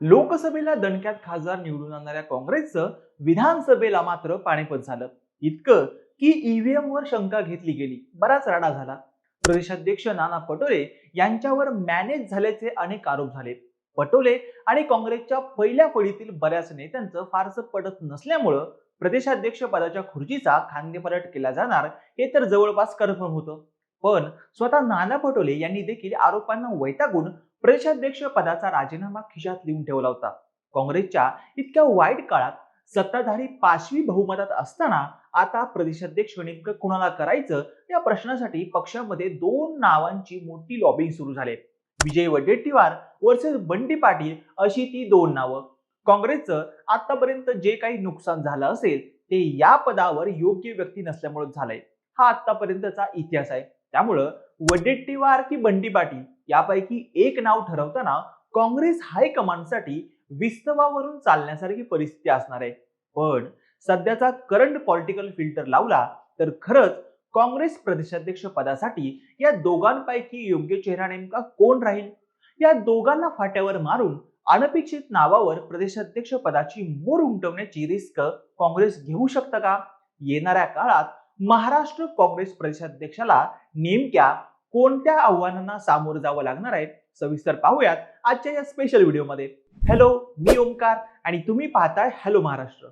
लोकसभेला दणक्यात खासदार निवडून आणणाऱ्या काँग्रेसचं विधानसभेला मात्र पाणीपत झालं. इतकं की ईव्हीएम वर शंका घेतली गेली. बराच राडा झाला. प्रदेशाध्यक्ष नाना पटोले यांच्यावर मॅनेज झाल्याचे अनेक आरोप झाले. पटोले आणि काँग्रेसच्या पहिल्या फळीतील बऱ्याच नेत्यांचं फारसं पटत नसल्यामुळं प्रदेशाध्यक्ष पदाच्या खुर्चीचा खांदेपलट केला जाणार हे तर जवळपास कन्फर्म होतं. पण स्वतः नाना पटोले यांनी देखील आरोपांना वैतागून प्रदेशाध्यक्ष पदाचा राजीनामा खिशात लिहून ठेवला होता. काँग्रेसच्या इतक्या वाईट काळात सत्ताधारी पाचवी बहुमतात असताना आता प्रदेशाध्यक्ष नेमकं कुणाला करायचं या प्रश्नासाठी पक्षामध्ये दोन नावांची मोठी लॉबिंग सुरू झाली. विजय वडेट्टीवार वर्सेस बंडी पाटील अशी ती दोन नावं. काँग्रेसचं आतापर्यंत जे काही नुकसान झालं असेल ते या पदावर योग्य व्यक्ती नसल्यामुळे झालंय. हा आतापर्यंतचा इतिहास आहे. त्यामुळं वडेट्टीवार की बंडी पाटील यापैकी एक नाव ठरवताना काँग्रेस हायकमांडसाठी विस्तवावरून चालण्यासारखी परिस्थिती असणार आहे. पण सध्याचा करंट पॉलिटिकल फिल्टर लावला तर खरंच काँग्रेस प्रदेशाध्यक्ष पदासाठी या दोघांपैकी योग्य चेहरा नेमका कोण राहील? या दोघांना फाट्यावर मारून अनपेक्षित नावावर प्रदेशाध्यक्ष पदाची मोर उमटवण्याची रिस्क काँग्रेस घेऊ शकतं का? येणाऱ्या काळात महाराष्ट्र काँग्रेस प्रदेशाध्यक्षाला नेमक्या कोणत्या आव्हानांना सामोरं जावं लागणार आहे? सविस्तर पाहूयात आजच्या या स्पेशल व्हिडिओमध्ये हॅलो मी ओमकार आणि तुम्ही पाहताय हॅलो महाराष्ट्र.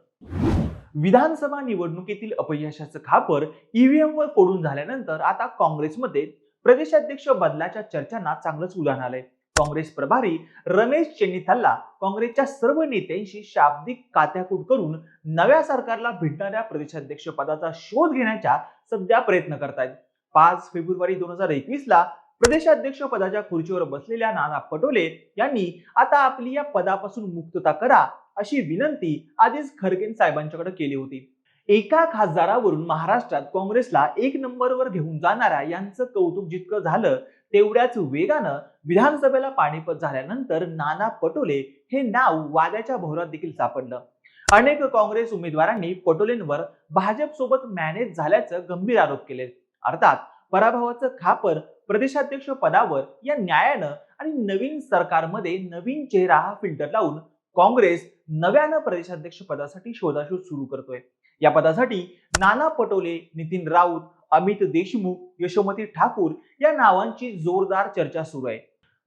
विधानसभा निवडणुकीतील अपयशाचं खापर ईव्हीएम वर फोडून झाल्यानंतर आता काँग्रेसमध्ये प्रदेशाध्यक्ष बदलाच्या चर्चांना चांगलंच उदाहरण आलंय. काँग्रेस प्रभारी रमेश चेन्नीथल्ला काँग्रेसच्या सर्व नेत्यांशी शाब्दिक कात्याकूट करून नव्या सरकारला भेटणाऱ्या प्रदेशाध्यक्ष पदाचा शोध घेण्याच्या सध्या प्रयत्न करतायत. पाच फेब्रुवारी दोन हजार एकवीस ला प्रदेशाध्यक्ष पदाच्या खुर्चीवर बसलेल्या नाना पटोले यांनी आता आपली या पदापासून मुक्तता करा अशी विनंती आधीच खरगे साहेबांच्याकडे केली होती. एका खासदारावरून महाराष्ट्रात काँग्रेसला एक नंबरवर घेऊन जाणाऱ्या यांचं कौतुक जितकं झालं तेवढ्याच वेगानं विधानसभेला पाणीपत झाल्यानंतर नाना पटोले हे नाव वाद्याच्या भोवरात देखील सापडलं. अनेक काँग्रेस उमेदवारांनी पटोलेंवर भाजप सोबत मॅनेज झाल्याचं गंभीर आरोप केले. अर्थात पराभवाचं खापर प्रदेशाध्यक्ष पदावर या न्यायानं आणि नवीन सरकारमध्ये नवीन चेहरा हा फिल्टर लावून काँग्रेस नव्यानं प्रदेशाध्यक्ष पदासाठी शोधाशोध सुरू करतोय. या पदासाठी नाना पटोले नितीन राऊत अमित देशमुख यशोमती ठाकूर या नावांची जोरदार चर्चा सुरू आहे.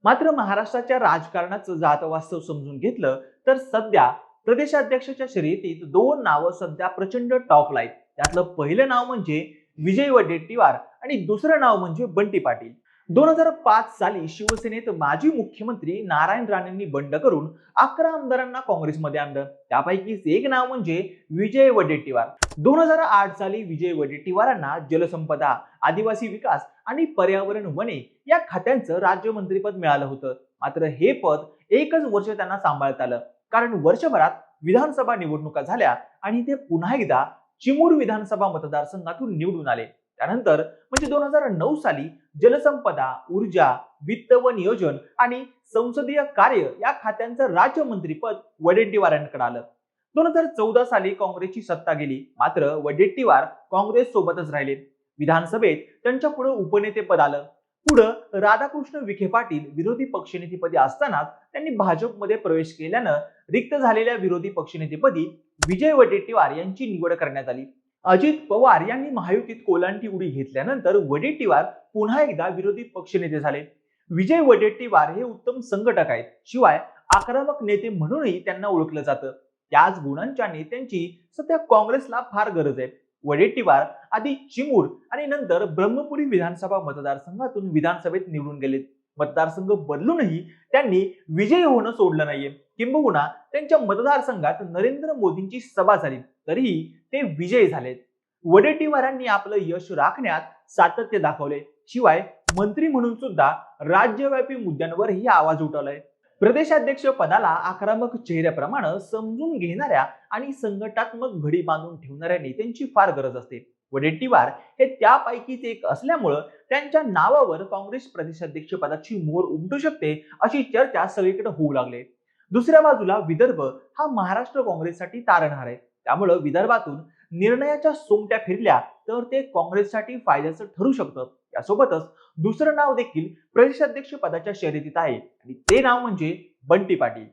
मात्र महाराष्ट्राच्या राजकारणाचं जात वास्तव समजून घेतलं तर सध्या प्रदेशाध्यक्षाच्या शर्यतीत दोन नावं सध्या प्रचंड टॉपला आहेत. त्यातलं पहिलं नाव म्हणजे विजय वडेट्टीवार आणि दुसरं नाव म्हणजे बंटी पाटील. दोन हजार पाच साली शिवसेनेत माजी मुख्यमंत्री नारायण राणेंनी बंड करून अकरा आमदारांना काँग्रेसमध्ये आणलं. त्यापैकीच एक नाव म्हणजे विजय वडेट्टीवार. दोन हजार आठ साली विजय वडेट्टीवारांना जलसंपदा आदिवासी विकास आणि पर्यावरण वने या खात्यांचं राज्यमंत्रीपद मिळालं होतं. मात्र हे पद एकच वर्ष त्यांना सांभाळत आलं. कारण वर्षभरात विधानसभा निवडणुका झाल्या आणि ते पुन्हा एकदा चिमूर विधानसभा मतदारसंघातून निवडून आले. त्यानंतर म्हणजे दोन हजार नऊ साली जलसंपदा ऊर्जा वित्त व नियोजन आणि संसदीय कार्य या खात्यांचं राज्यमंत्रीपद वडेट्टीवारांकडे आलं. दोन हजार चौदा साली काँग्रेसची सत्ता गेली. मात्र वडेट्टीवार काँग्रेस सोबतच राहिले. विधानसभेत त्यांच्या पुढे उपनेतेपद आलं. पुढं राधाकृष्ण विखे पाटील विरोधी पक्षनेतेपदी असतानाच त्यांनी भाजपमध्ये प्रवेश केल्यानं रिक्त झालेल्या विरोधी पक्षनेतेपदी विजय वडेट्टीवार यांची निवड करण्यात आली. अजित पवार यांनी महायुतीत कोलांटी उडी घेतल्यानंतर वडेट्टीवार पुन्हा एकदा विरोधी पक्षनेते झाले. विजय वडेट्टीवार हे उत्तम संघटक आहेत. शिवाय आक्रमक नेते म्हणूनही त्यांना ओळखलं जातं. त्याच गुणांच्या नेत्यांची सध्या काँग्रेसला फार गरज आहे. वडेट्टीवार आधी चिमूर आणि नंतर ब्रह्मपुरी विधानसभा मतदारसंघातून विधानसभेत निवडून गेलेत. मतदारसंघ बदलूनही त्यांनी विजयी होणं सोडलं नाहीये. किंबहुना त्यांच्या मतदारसंघात नरेंद्र मोदींची सभा झाली तरीही ते विजयी झालेत. वडेट्टीवारांनी आपलं यश राखण्यात सातत्य दाखवले शिवाय मंत्री म्हणून सुद्धा राज्यव्यापी मुद्द्यांवरही आवाज उठवलाय. प्रदेशाध्यक्ष पदाला आक्रमक चेहऱ्याप्रमाणे समजून घेणाऱ्या आणि संघटात्मक घडी बांधून ठेवणाऱ्या नेत्यांची फार गरज असते. वडेट्टीवार हे त्यापैकीच एक असल्यामुळं त्यांच्या नावावर काँग्रेस प्रदेशाध्यक्ष पदाची मोर उमटू शकते अशी चर्चा सगळीकडे होऊ लागले. दुसऱ्या बाजूला विदर्भ हा महाराष्ट्र काँग्रेससाठी तारणहार आहे. त्यामुळं विदर्भातून निर्णयाच्या सोमट्या फिरल्या तर ते काँग्रेससाठी फायद्याचं ठरू शकतं. यासोबतच दुसरं नाव देखील प्रदेशाध्यक्ष पदाच्या शर्यतीत आहे आणि ते नाव म्हणजे बंटी पाटील.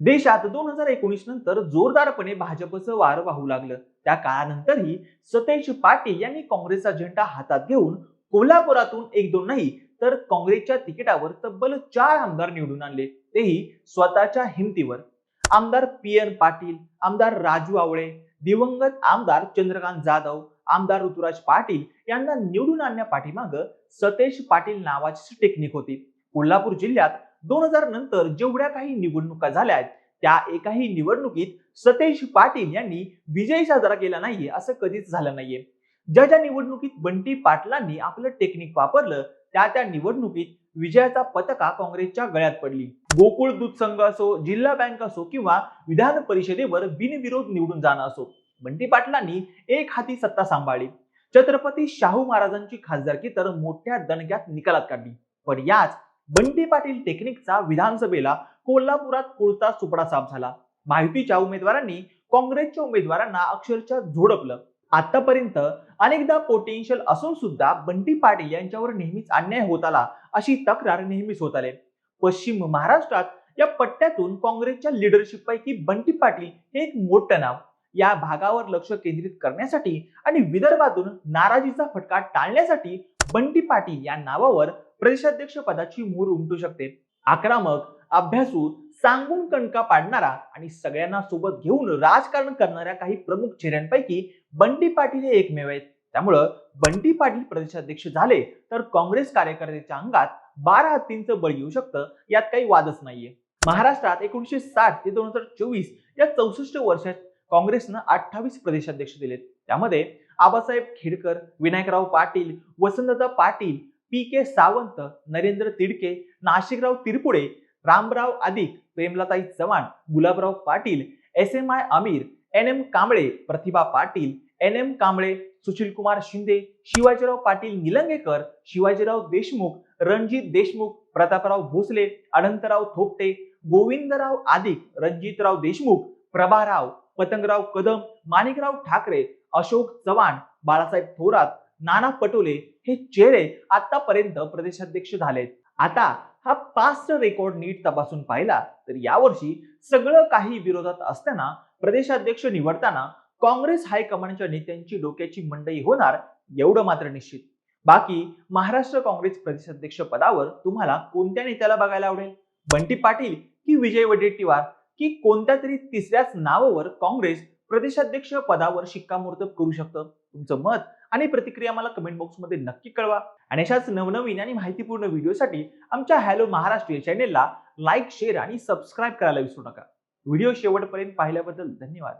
देशात दोन हजार एकोणीस नंतर जोरदारपणे भाजपचं वार वाहू लागलं. त्या काळानंतरही सतेज पाटील यांनी काँग्रेसचा झेंडा हातात घेऊन कोल्हापुरातून एक दोन नाही तर काँग्रेसच्या तिकिटावर तब्बल चार आमदार निवडून आणले. तेही स्वतःच्या हिमतीवर. आमदार पी एन पाटील आमदार राजू आवळे दिवंगत आमदार चंद्रकांत जाधव आमदार ऋतुराज पाटील यांना निवडून आणण्यापाठीमाग सतेज पाटील नावाची टेक्निक होती. कोल्हापूर जिल्ह्यात दोन हजार नंतर जेवढ्या काही निवडणुका झाल्या आहेत त्या एकाही निवडणुकीत सतेज पाटील यांनी विजय साजरा केला नाहीये असं कधीच झालं नाहीये. ज्या ज्या निवडणुकीत बंटी पाटलांनी आपलं टेक्निक वापरलं त्या त्या निवडणुकीत विजयाचा पताका काँग्रेसच्या गळ्यात पडली. गोकुळ दूध संघ असो जिल्हा बँक असो किंवा विधान परिषदेवर बिनविरोध निवडून जाणं असो बंटी पाटलांनी एक हाती सत्ता सांभाळली. छत्रपती शाहू महाराजांची खासदारकी तर मोठ्या दणक्यात निकालात काढली. पण याच बंटी पाटील टेक्निकचा विधानसभेला कोल्हापुरात पुरता सुपडा साफ झाला. माहितीच्या उमेदवारांनी काँग्रेसच्या उमेदवारांना अक्षरशः झोडपलं. आतापर्यंत अनेकदा पोटेन्शियल असून सुद्धा बंटी पाटील यांच्यावर नेहमीच अन्याय होत आला अशी तक्रार नेहमीच होत आले. पश्चिम महाराष्ट्रात या पट्ट्यातून काँग्रेसच्या लिडरशिप पैकी बंटी पाटील हे एक मोठं नाव. या भागावर लक्ष केंद्रित करण्यासाठी आणि विदर्भातून नाराजीचा फटका टाळण्यासाठी बंटी पाटील या नावावर प्रदेशाध्यक्ष पदाची मूर उमटू शकते. आक्रमक अभ्यासू सांगून कणका पाडणारा आणि सगळ्यांना सोबत घेऊन राजकारण करणाऱ्या काही प्रमुख चेहऱ्यांपैकी बंटी पाटील हे एकमेव आहेत. त्यामुळं बंटी पाटील प्रदेशाध्यक्ष झाले तर काँग्रेस कार्यकर्त्याच्या अंगात बारा हत्तींचं बळी येऊ शकतं यात काही वादच नाहीये. महाराष्ट्रात एकोणीसशे साठ ते दोन हजार चोवीस या चौसष्ट वर्षात काँग्रेसनं अठ्ठावीस प्रदेशाध्यक्ष दिलेत. त्यामध्ये Abasaheb Khedkar Vinayakrao Patil Vasantdada Patil P K Sawant Narendra Tidke Nashikrao Tirpude Ramrao Adik Premlatai Chavan Gulabrao Patil S M I Amir N M Kamble Pratibha Patil N M Kamble Sushilkumar Shinde Shivajirao Patil Nilangekar Shivajirao Deshmukh Ranjit Deshmukh Prataprao Bhosale Anantrao Thopte Govindrao Adik Ranjitrao Deshmukh प्रभाराव Patangrao Kadam Manikrao Thackeray Ashok Chavan Balasaheb Thorat Nana Patole हे चेहरे आतापर्यंत प्रदेशाध्यक्ष झालेत आता हा past record नीट तपासून पाहिला तर यावर्षी सगळं काही विरोधात असताना प्रदेशाध्यक्ष निवडताना काँग्रेस हायकमांडच्या नेत्यांची डोक्याची मंडई होणार एवढं मात्र निश्चित. बाकी महाराष्ट्र काँग्रेस प्रदेशाध्यक्ष पदावर तुम्हाला कोणत्या नेत्याला बघायला आवडेल? बंटी पाटील की विजय वडेट्टीवार? की कोणत्या तरी तिसऱ्याच नावावर काँग्रेस प्रदेशाध्यक्ष पदावर शिक्कामोर्तब करू शकतं. तुमचं मत आणि प्रतिक्रिया मला कमेंट बॉक्समध्ये नक्की कळवा. आणि अशाच नवनवीन आणि माहितीपूर्ण व्हिडिओसाठी आमच्या हॅलो महाराष्ट्र या चॅनेलला लाईक शेअर आणि सबस्क्राईब करायला विसरू नका. व्हिडिओ शेवटपर्यंत पाहिल्याबद्दल धन्यवाद.